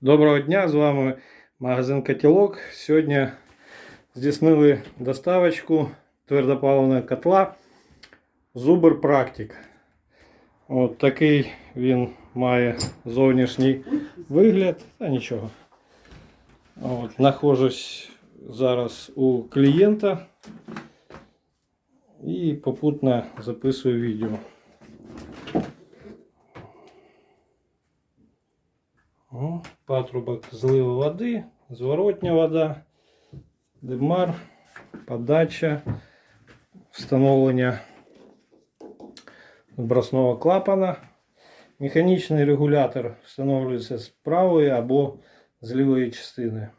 Доброго дня, з вами магазин Котілок. Сьогодні здійснили доставочку твердопаливного котла Зубр Практик. От такий він має зовнішній вигляд. Та нічого. От, знаходжусь зараз у клієнта і попутно записую відео. Патрубок зливу води, зворотня вода, димар, подача, встановлення збросного клапана. Механічний регулятор встановлюється з правої або з лівої частини.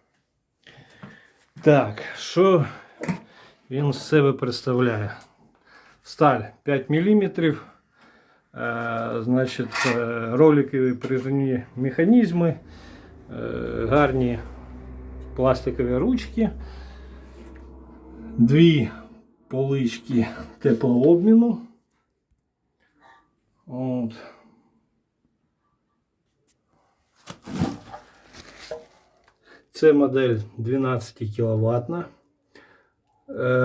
Так, що він з себе представляє? Сталь 5 мм. Е, Значить, е, роликові прижимні механізми, гарні пластикові ручки, дві полички теплообміну. От. Це модель 12 кВт.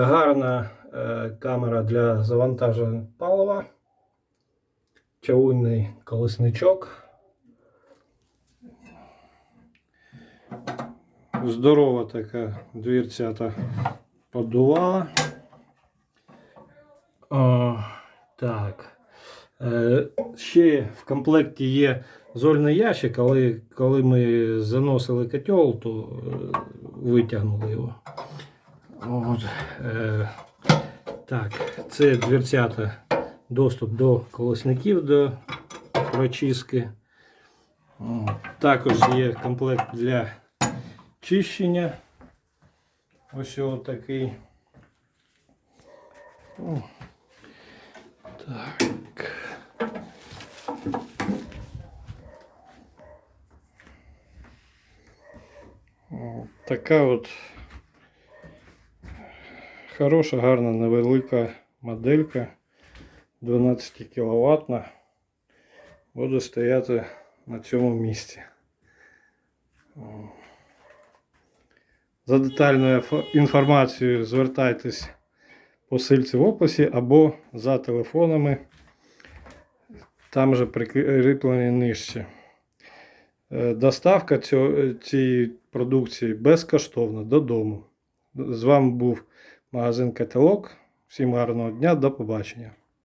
Гарна е, камера для завантаження палива чавунний колесничок. Здорова така дверцята подувала. О, так. Е, ще в комплекті є зольний ящик, але коли ми заносили котел, то е, витягнули його. От, е, так, це дверцята доступ до колесників до прочистки. Також є комплект для чищення. Ось ось такий. Так. Така от хороша, гарна, невелика моделька. 12 кВт буде стояти на цьому місці. За детальною інформацією звертайтесь по сильці в описі або за телефонами. Там же прикріплені нижче. Е, Доставка цієї продукції безкоштовна додому. З вами був магазин Каталог. Всім гарного дня, до побачення.